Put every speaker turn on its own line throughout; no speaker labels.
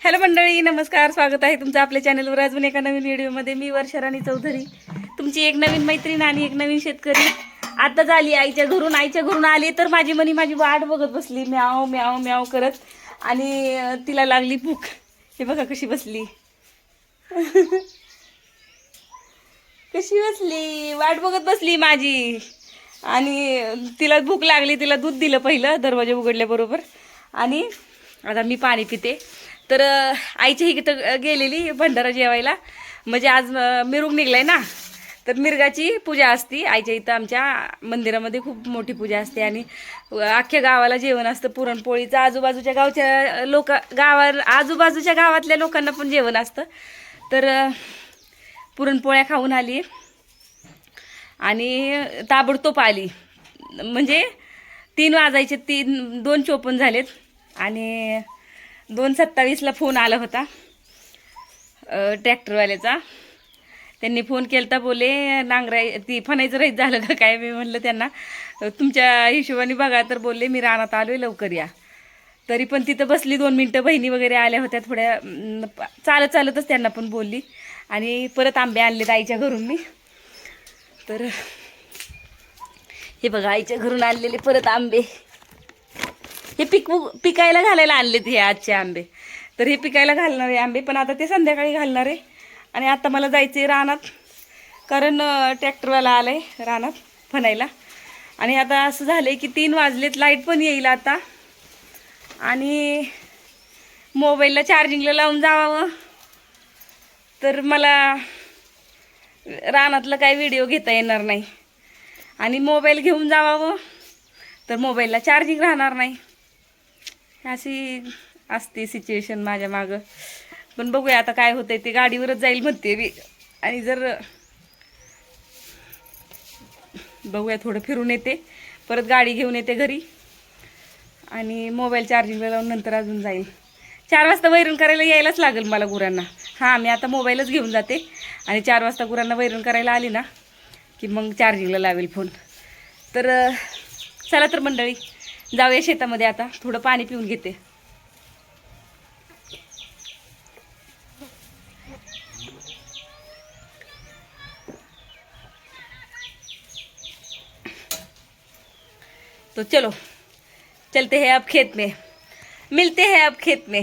Hello मंडळी नमस्कार स्वागत आहे तुमचं आपल्या चॅनलवर. अजून एका नवीन व्हिडिओमध्ये मी वर्षराणी चौधरी. तुमची एक नवीन मैत्रीण आणि एक नवीन शेतकरी. आता झाली आईच्या घरून आईच्या घरून आली तर माझी मनी माझी वाट बघत बसली. म्याव म्याव म्याव करत. आणि तिला लागली भूक. हे बघा कशी बसली. कशी बसली? वाट बघत बसली माझी. आणि तिला भूक लागली तिला दूध दिलं पहिलं दरवाजे उघडल्याबरोबर. आणि आता मी पाणी पिते. तर अं, इथं गेलेली भंडारा जेवायला. म्हणजे आज अं, मिरग निघलाय ना? तर मिरगाची पूजा असती. आईच्या इथं आमच्या मंदिरामध्ये खूप मोठी पूजा असते. आणि अख्ख्या गावाला जेवण असतं पुरणपोळीचं. आजूबाजूच्या गावच्या लोक गावा आजूबाजूच्या गावातल्या लोकांना पण जेवण असतं. तर पुरणपोळ्या खाऊन आली. आणि ताबडतोब आली. म्हणजे तीन वाजायचे तीन दोन चोपन झालेत. आणि दोन सत्तावीसला फोन आला होता ट्रॅक्टरवाल्याचा. त्यांनी फोन केलता बोले नांगराय ती फणायचं रहित झालं का काय? मी म्हणलं त्यांना तुमच्या हिशोबाने बघा. तर बोलले मी रानात आहे लवकर या. तरी पण तिथं बसली दोन मिनटं बहिणी वगैरे आल्या होत्या थोड्या चालत चालतच त्यांना पण बोलली. आणि परत आंबे आणले आईच्या घरून मी. तर हे बघा आईच्या घरून आणलेले परत आंबे. हे पिक पिकायला घालायला आणलेत हे आजचे आंबे. तर हे पिकायला घालणारे आंबे पण आता ते संध्याकाळी घालणार. आहे आणि आता मला जायचं आहे रानात कारण ट्रॅक्टरवाला आलं आहे रानात फनायला आणि आता असं झालं आहे की तीन वाजलेत लाइट पण येईल आता. आणि मोबाईलला चार्जिंगला लावून जावावं तर मला रानातलं काही व्हिडिओ घेता येणार नाही. आणि मोबाईल घेऊन जावावं तर मोबाईलला चार्जिंग राहणार नाही. अशी असते सिच्युएशन माझ्या मागं. पण बघूया आता काय होतंय. ते गाडीवरच जाईल म्हणते मी. आणि जर बघूया थोडं फिरून येते. परत गाडी घेऊन येते घरी. आणि मोबाईल चार्जिंगला लावून नंतर अजून जाईल. चार वाजता वैरण करायला यायलाच लागेल मला गुरांना. हां मी आता मोबाईलच घेऊन जाते. आणि चार वाजता गुरांना वैरण करायला आली ना की मग चार्जिंगला लावेल फोन तर चला तर मंडळी जाऊया शेतामध्ये आता. थोडं पाणी पिऊन घेते. तो चलो चलते हैं अब खेत में. मिलते हैं अब खेत में.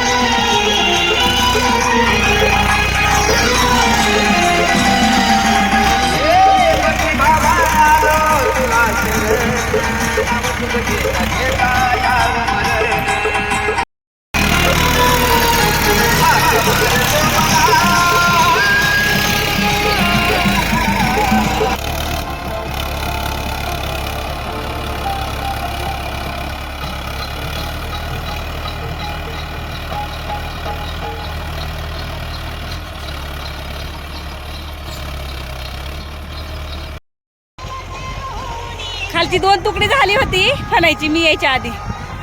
खालची दोन तुकडी झाली होती फणायची मी यायच्या आधी.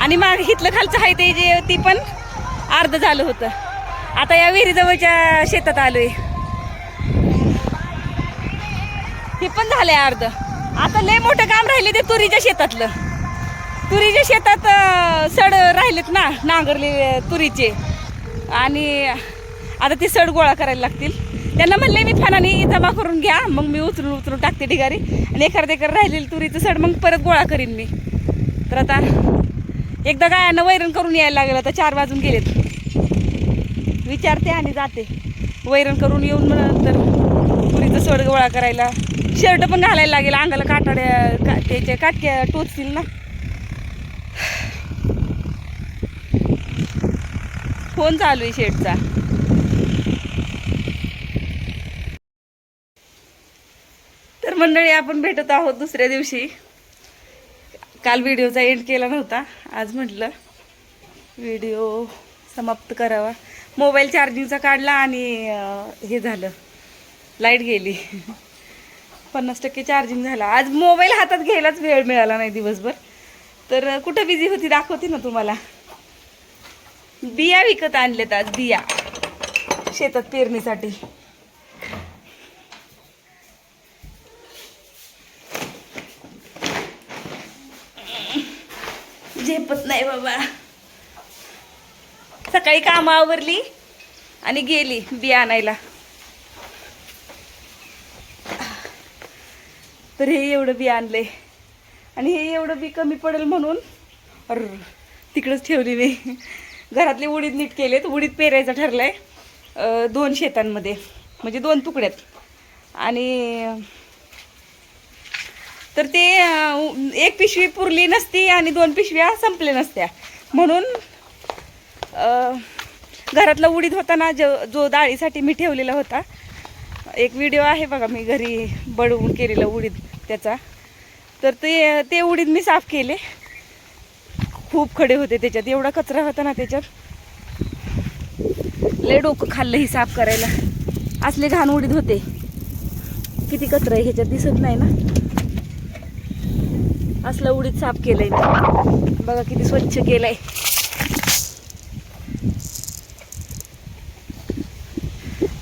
आणि माग हिथलं खालचं आहे ते जे ती पण अर्ध झालं होतं. आता या विहिरीजवळच्या शेतात आलोय. हे पण झालंय अर्ध. आता लय मोठं काम राहिले ते तुरीच्या शेतातलं. तुरीच्या शेतात सड राहिलेत ना नांगरले तुरीचे. आणि आता ते सड गोळा करायला लागतील. त्यांना म्हणले मी फणाने जमा करून घ्या मग मी उचलून उचलून टाकते ढिगारी. लेखर एखादं राहिलेली तुरीचं सड मग परत गोळा करीन मी. तर आता एकदा गायांना वैरण करून यायला लागलं आता चार वाजून गेलेत. विचारते आणि जाते. वैरण करून येऊन मग नंतर तुरीचं सड गोळा करायला. शर्ट पण घालायला लागेल अंगाला काटाड्या का त्याच्या काटक्या टोचतील ना. फोन चालू आहे शेटचा मंडळी आपण भेटत आहोत दुसऱ्या दिवशी. काल व्हिडिओचा एंड केला नव्हता आज म्हटलं व्हिडिओ समाप्त करावा. मोबाईल चार्जिंगचा काढला आणि हे झालं लाइट गेली. पन्नास टक्के चार्जिंग झाला. आज मोबाईल हातात घ्यायलाच वेळ मिळाला नाही दिवसभर. तर कुठं बिझी होती दाखवते ना तुम्हाला. बिया विकत आणलेत आज बिया. शेतात पेरणीसाठी. झेपत नाही बाबा. सकाळी कामं आवरली आणि गेली बी आणायला. तर हे एवढं बी आणले. आणि हे एवढं बी कमी पडेल म्हणून अर तिकडंच ठेवली मी. घरातले उडीद नीट केलेत. उडीद पेरायचं ठरलंय. दोन शेतांमध्ये. म्हणजे दोन तुकड्यात. आणि तर ते एक पिशवी पुरली नसती आणि दोन पिशव्या संपल्या नसत्या. म्हणून घरातला उडीद होता ना जो जो डाळीसाठी मी ठेवलेला होता. एक व्हिडिओ आहे बघा मी घरी बडवून केलेला उडीद त्याचा. तर ते ते उडीद मी साफ केले. खूप खडे होते त्याच्यात एवढा कचरा होता ना त्याच्यात. लय डोकं खाल्लं ही साफ करायला. असले घाण उडीद होते. किती कचरा आहे ह्याच्यात दिसत नाही ना. असलं उडीद साफ केलंय मी. बघा किती स्वच्छ केलंय.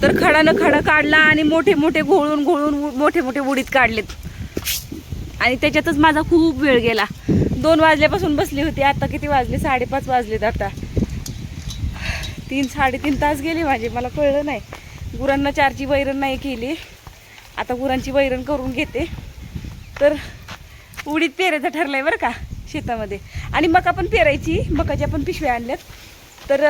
तर खडानं खडा काढला आणि मोठे मोठे घोळून घोळून उ- मोठे मोठे उडीद काढलेत. आणि त्याच्यातच माझा खूप वेळ गेला. दोन वाजल्यापासून बसली होती. आता किती वाजले? साडेपाच वाजलेत आता. तीन साडेतीन तास गेले माझे. मला कळलं नाही. गुरांना चारची वैरण नाही केली. आता गुरांची वैरण करून घेते. तर उडीत पेरायचं ठरलंय बरं का शेतामध्ये. आणि मका पण पेरायची मकाच्या पण पिशव्या आणल्यात. तर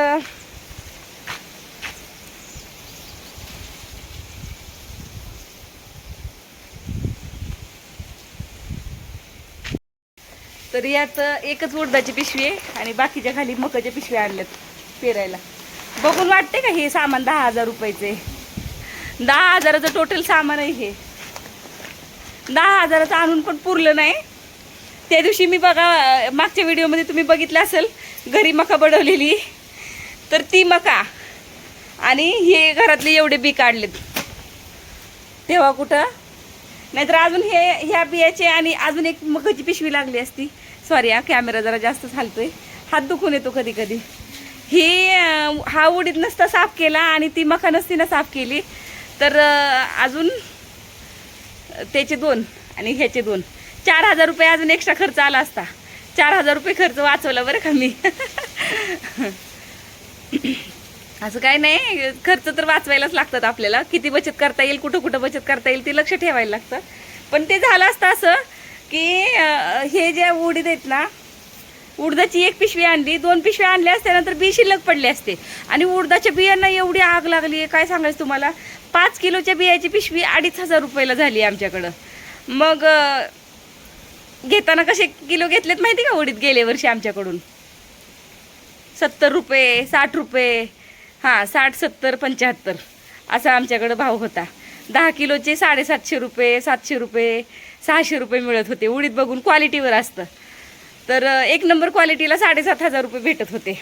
तर यात एकच उडदाची पिशवी आहे आणि बाकीच्या खाली मकाच्या पिशव्या आणल्यात पेरायला. बघून वाटते का हे सामान दहा हजार रुपयाचे? दहा हजाराचं टोटल सामान आहे हे. दहा हजाराचं आणून पण पुरलं नाही. त्या दिवशी मी बघा मागच्या व्हिडिओमध्ये तुम्ही बघितलं असेल घरी मका बडवलेली. तर ती मका आणि हे घरातले एवढे बी काढलेत. तेव्हा कुठं? नाहीतर अजून हे ह्या बियाचे आणि अजून एक मकाची पिशवी लागली असती. सॉरी हा कॅमेरा जरा जास्त हालतोय. हात दुखून येतो कधी कधी ही हा उडीत नसता साफ केला आणि ती मका नसती ना साफ केली. तर अजून त्याचे दोन आणि ह्याचे दोन. चार हजार रुपये अजून एक्स्ट्रा खर्च आला असता. चार हजार रुपये खर्च वाचवला बरं का मी. असं काय नाही खर्च तर वाचवायलाच लागतात आपल्याला. किती बचत करता येईल कुठं कुठं बचत करता येईल ते लक्ष ठेवायला लागतं. पण ते झालं असतं असं की हे जे उडीद आहेत ना उडदाची एक पिशवी आणली दोन पिशव्या आणल्या असत्या नंतर बी शिल्लक पडले असते. आणि उडदाच्या बियांना एवढी आग लागली काय सांगायचं तुम्हाला? पाच किलोच्या बियाची पिशवी अडीच हजार रुपयाला झाली आमच्याकडं. मग घेताना कसे किलो घेतलेत माहिती का उडीत गेले वर्षी आमच्याकडून? सत्तर रुपये साठ रुपये. हां साठ सत्तर पंच्याहत्तर. असा आमच्याकडं भाव होता. दहा किलोचे साडेसातशे रुपये सातशे रुपये सहाशे रुपये मिळत होते. उडीत बघून क्वालिटीवर असतं. तर एक नंबर क्वालिटीला साडेसात हजार रुपये भेटत होते.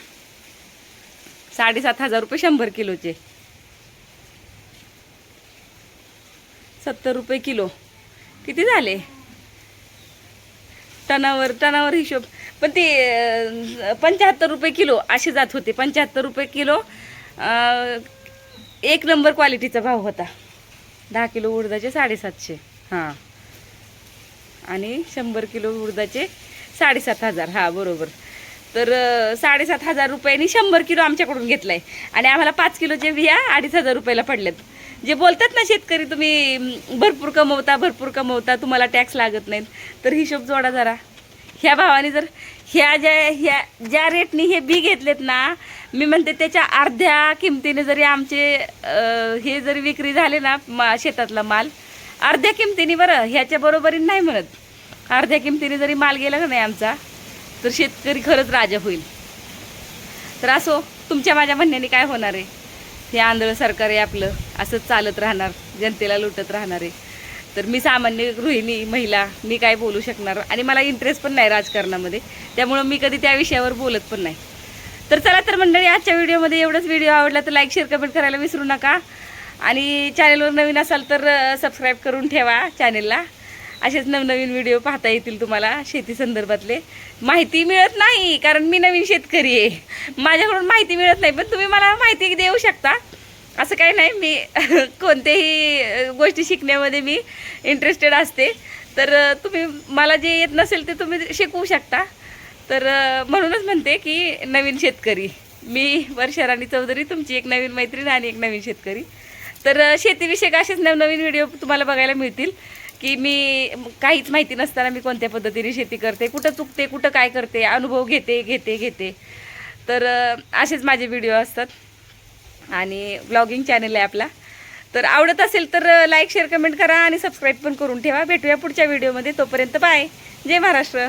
साडेसात हजार रुपये शंभर किलोचे. सत्तर रुपये किलो. किती झाले? टनावर टनावर हिशोब. पण ते पंच्याहत्तर रुपये किलो असे जात होते. पंच्याहत्तर रुपये किलो एक नंबर क्वालिटीचा भाव होता. दहा किलो उडदाचे साडेसातशे. हां. आणि शंभर किलो उडदाचे साडेसात हजार. हां बरोबर. तर साडेसात हजार रुपयांनी शंभर किलो आमच्याकडून घेतलाय. आणि आम्हाला पाच किलोचे बिया अडीच हजार रुपयाला पडल्यात जे बोलतात ना शेतकरी तुम्ही भरपूर कमवता भरपूर कमवता तुम्हाला टॅक्स लागत नाहीत. तर हिशोब जोडा जरा. ह्या भावाने जर ह्या ज्या ह्या ज्या रेटनी हे बी घेतलेत ना मी म्हणते त्याच्या अर्ध्या किमतीने जरी आमचे हे जरी विक्री झाले ना मा शेतातला माल अर्ध्या किमतीने बरं ह्याच्या बरोबरीने नाही म्हणत. अर्ध्या किमतीने जरी माल गेला का नाही आमचा तर शेतकरी खरंच राजा होईल. तर असो तुमच्या माझ्या म्हणण्याने काय होणार आहे? हे आंधळं सरकार आहे आपलं. असंच चालत राहणार. जनतेला लुटत राहणार आहे. तर मी सामान्य गृहिणी महिला मी काय बोलू शकणार? आणि मला इंटरेस्ट पण नाही राजकारणामध्ये. त्यामुळं मी कधी त्या विषयावर बोलत पण नाही. तर चला तर मंडळी आजच्या व्हिडिओमध्ये एवढंच. व्हिडिओ आवडला तर लाईक शेअर कमेंट करायला विसरू नका. आणि चॅनलवर नवीन असाल तर सबस्क्राईब करून ठेवा चॅनलला असेच नवनवीन व्हिडिओ पाहता येतील तुम्हाला शेती संदर्भातले. माहिती मिळत नाही कारण मी नवीन शेतकरी आहे. माझ्याकडून माहिती मिळत नाही पण तुम्ही मला माहिती देऊ शकता. असं काही नाही मी कोणत्याही गोष्टी शिकण्यामध्ये मी इंटरेस्टेड असते. तर तुम्ही मला जे येत नसेल ते तुम्ही शिकवू शकता. तर म्हणूनच म्हणते की नवीन शेतकरी. मी वर्षा राणी चौधरी तुमची एक नवीन मैत्रीण आणि एक नवीन शेतकरी. तर शेतीविषयक असेच नवनवीन व्हिडिओ तुम्हाला बघायला मिळतील. की मी काहीच माहिती नसताना मी कोणत्या पद्धतीने शेती करते कुठं चुकते कुठं काय करते अनुभव घेते घेते घेते. तर असेच माझे व्हिडिओ असतात. आणि ब्लॉगिंग चॅनल आहे आपला. तर आवडत असेल तर लाईक शेअर कमेंट करा आणि सबस्क्राईब पण करून ठेवा. भेटूया पुढच्या व्हिडिओमध्ये तोपर्यंत बाय जय महाराष्ट्र.